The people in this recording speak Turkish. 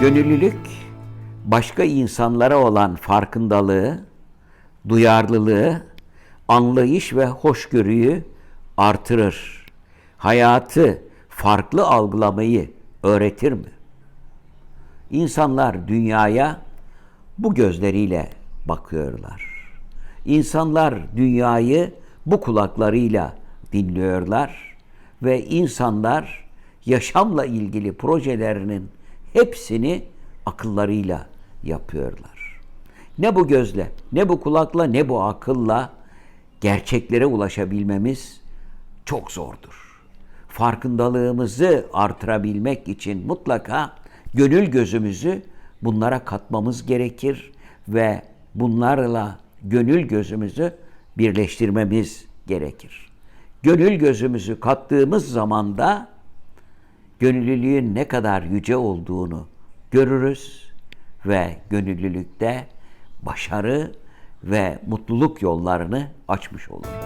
Gönüllülük başka insanlara olan farkındalığı, duyarlılığı, anlayış ve hoşgörüyü artırır. Hayatı farklı algılamayı öğretir mi? İnsanlar dünyaya bu gözleriyle bakıyorlar. İnsanlar dünyayı bu kulaklarıyla dinliyorlar ve insanlar yaşamla ilgili projelerinin hepsini akıllarıyla yapıyorlar. Ne bu gözle, ne bu kulakla, ne bu akılla gerçeklere ulaşabilmemiz çok zordur. Farkındalığımızı artırabilmek için mutlaka gönül gözümüzü bunlara katmamız gerekir ve bunlarla gönül gözümüzü birleştirmemiz gerekir. Gönül gözümüzü kattığımız zaman da gönüllülüğün ne kadar yüce olduğunu görürüz ve gönüllülükte başarı ve mutluluk yollarını açmış oluruz.